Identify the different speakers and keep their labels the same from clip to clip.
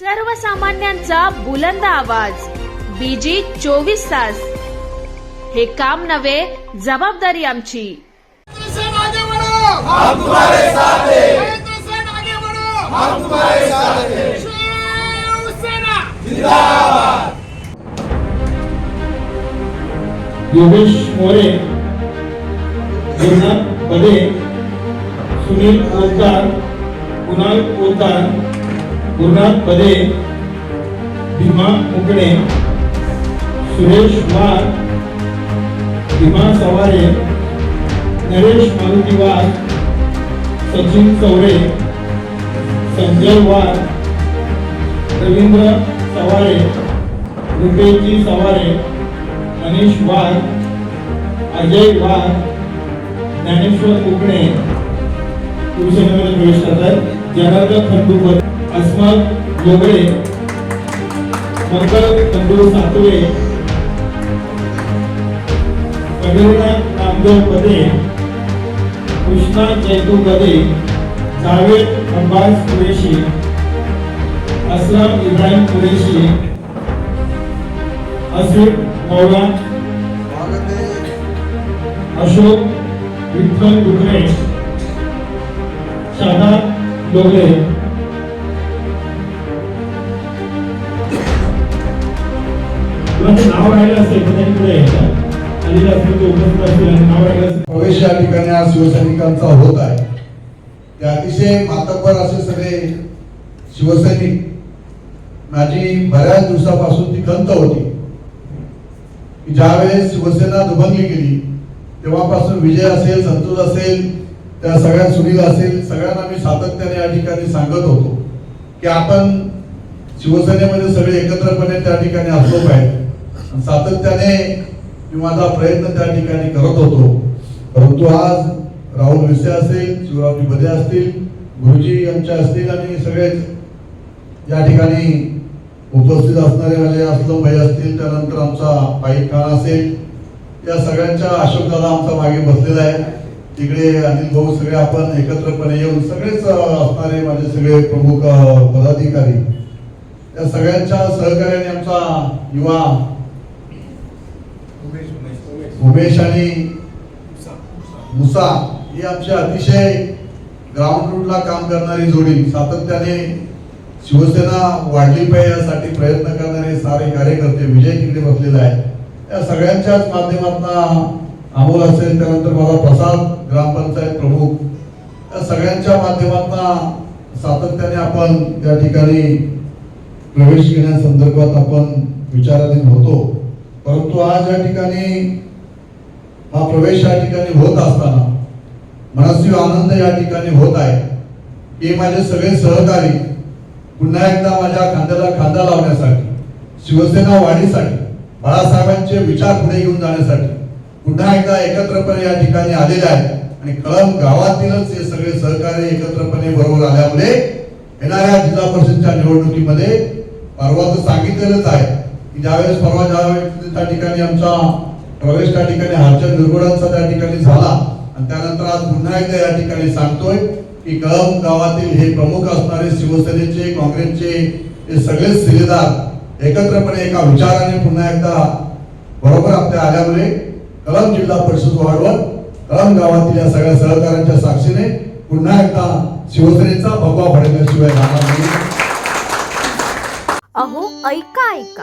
Speaker 1: सर्वसामान्यांचा बुलंद आवाज. बीजी चोवीस तास. हे काम नव्हे जबाबदारी आमची.
Speaker 2: योगेश मोरे गुरुनाथ सुनील ओंकार कुणाल ओंकार गुरुनाथ पदे भीमा मुकणे सुरेश वार भीमा सवारे नरेश मारुती वाघ सचिन चौरे संजय वार रवींद्र सवारे रुपेशजी सवारे मनीष वाघ अजय वाघ ज्ञानेश्वर उगणे शिवसेनेमध्ये प्रवेश करतात जनार्दन खंडूकर अस्मत लोगळे मंगल खंडू सातवे कबीरनाथ नामदेव पदे कृष्णा जयतू पदे जावेद अब्बास कुरेशी असलम इब्राहिम कुरेशी असिफ मौला अशोक विठ्ठल डुकरे शादा डोगरे नाव राहिलं असेल तर त्यांनी पुढे आलेलं असेल ते उपस्थित असतील आणि नाव राहिलं असेल
Speaker 3: प्रवेश या ठिकाणी आज शिवसैनिकांचा होत आहे. ते अतिशय मातब्बर असे सगळे शिवसैनिक. माझी बऱ्याच दिवसापासून ती खंत होती. की ज्यावेळेस शिवसेना दुभंगली गेली तेव्हापासून विजय असेल संतोष असेल त्या सगळ्या सुनील असेल सगळ्यांना मी सातत्याने या ठिकाणी सांगत होतो. की आपण शिवसेनेमध्ये सगळे एकत्रपणे त्या ठिकाणी असलो पाहिजे. सातत्याने मी माझा प्रयत्न त्या ठिकाणी करत होतो. परंतु आज राहुल विसे असेल शिवरावजी बदे असतील गुरुजी आमच्या असतील आणि सगळेच या ठिकाणी उपस्थित असणारे माझे असलम भाई असतील त्यानंतर आमचा पायी खान असेल या सगळ्यांच्या अशोक आमचा मागे बसलेला आहे. तिकडे अनिल भाऊ सगळे आपण एकत्रपणे येऊन सगळेच असणारे माझे सगळे प्रमुख पदाधिकारी या सगळ्यांच्या सहकार्याने आमचा युवा उमेश आणि मुसा ही आमची अतिशय ग्राउंड रूटला काम करणारी जोडी. सातत्याने शिवसेना वाढली पाहिजे यासाठी प्रयत्न करणारे सारे कार्यकर्ते विजय तिकडे बसलेला आहे या सगळ्यांच्याच माध्यमातून अमोल असेल त्यानंतर माझा प्रसाद ग्रामपंचायत प्रमुख. या सगळ्यांच्या माध्यमातून सातत्याने आपण त्या ठिकाणी प्रवेश घेण्यासंदर्भात आपण विचाराधीन होतो. परंतु आज या ठिकाणी हा प्रवेश या ठिकाणी होत असताना मनस्वी आनंद या ठिकाणी होत आहे. हे माझे सगळे सहकारी पुन्हा एकदा माझ्या खांद्याला खांदा लावण्यासाठी शिवसेना वाढीसाठी बाळासाहेबांचे विचार पुढे घेऊन जाण्यासाठी पुन्हा एकदा एकत्रपणे या ठिकाणी आलेले आहेत. आणि कळम गावातीलच हे सगळे सहकारी एकत्रपणे बरोबर आल्यामुळे येणाऱ्या जिल्हा परिषदच्या निवडणुकीमध्ये परवा तर सांगितलेलंच आहे की ज्यावेळेस परवा ज्यावेळेस त्या ठिकाणी आमचा प्रवेश त्या ठिकाणी हर्षद दुर्गुडांचा त्या ठिकाणी झाला. आणि त्यानंतर आज पुन्हा एकदा या ठिकाणी सांगतोय की कळम गावातील हे प्रमुख असणारे शिवसेनेचे काँग्रेसचे हे सगळे सिलेदार एकत्रपणे एका विचाराने पुन्हा एकदा बरोबर आपल्या आल्यामुळे कळम जिल्हा परिषद वाढवत कळम गावातील या सगळ्या सहकाऱ्यांच्या साक्षीने पुन्हा एकदा शिवसेनेचा भगवा फडकल्याशिवाय राहणार नाही
Speaker 4: अहो ऐका ऐका.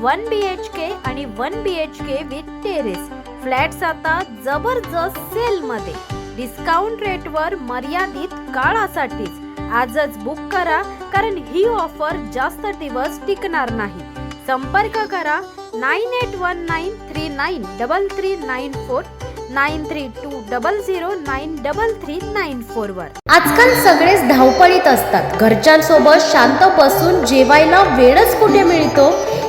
Speaker 4: one B H K आणि one B H K with terrace flats आता जबरदस्त सेल मध्ये डिस्काउंट रेटवर मर्यादित काळासाठीच. आजच बुक करा कारण ही ऑफर जास्त दिवस टिकणार नाही. संपर्क करा nine eight one nine three nine double three nine four nine three two double zero nine double three nine फोरवर आजकाल सगळेच धावपळीत असतात. घरच्यांसोबत शांत बसून जेवायला वेळच कुठे मिळतो?